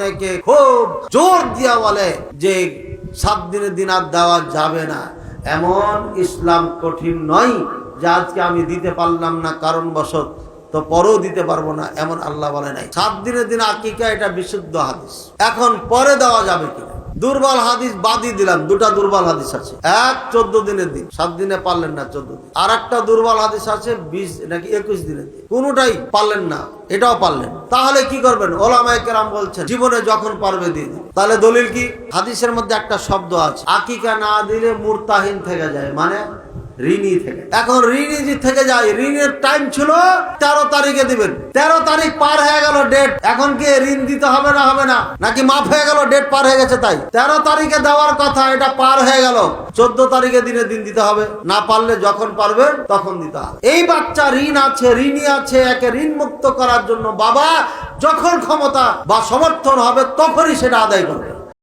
অনেকে খুব জোর দিয়া বলে যে সাত দিনের দিন আর দেওয়া যাবে না। এমন ইসলাম কঠিন নয় যে আজকে আমি দিতে পারলাম না, কারণবশত তো পরেও দিতে পারব না, এমন আল্লাহ বলে নাই। সাত দিনের দিন আকিকা এটা বিশুদ্ধ হাদিস। এখন পরে দেওয়া যাবে কিনা? দুর্বল হাদিস বাদই দিলাম, দুটা দুর্বল হাদিস আছে। এক, চোদ্দ দিনের দিন। সাত দিনে পারলেন না চোদ্দ দিন। আর একটা দুর্বল হাদিস আছে, বিশ নাকি একুশ দিনের দিন। কোনোটাই পারলেন না, এটাও পারলেন। তাহলে কি করবেন? ওলামায় কেরাম বলছেন, জীবনে যখন পারবে দিয়ে তাহলে দলিল কি? হাদিসের মধ্যে একটা শব্দ আছে, আকিকা না দিলে মুরতাহিন থেকে যায়। মানে ঋণী থেকে। এখন ঋণী যে থেকে যায়, ঋণের টাইম ছিল তেরো তারিখে দিবেন। তেরো তারিখ পার হয়ে গেল ডেট এখন কি ঋণ দিতে হবে না হবে না? নাকি মাফ হয়ে গেল ডেট পার হয়ে গেছে তাই? তেরো তারিখে দেওয়ার কথা, এটা পার হয়ে গেল। চোদ্দ তারিখে দিনে দিন দিতে হবে। না পারলে যখন পারবেন, তখন দিতে হবে। এই বাচ্চা ঋণ আছে, ঋণী আছে, একে ঋণ মুক্ত করার জন্য বাবা যখন ক্ষমতা বা সমর্থন হবে, তখনই সেটা আদায় করবে।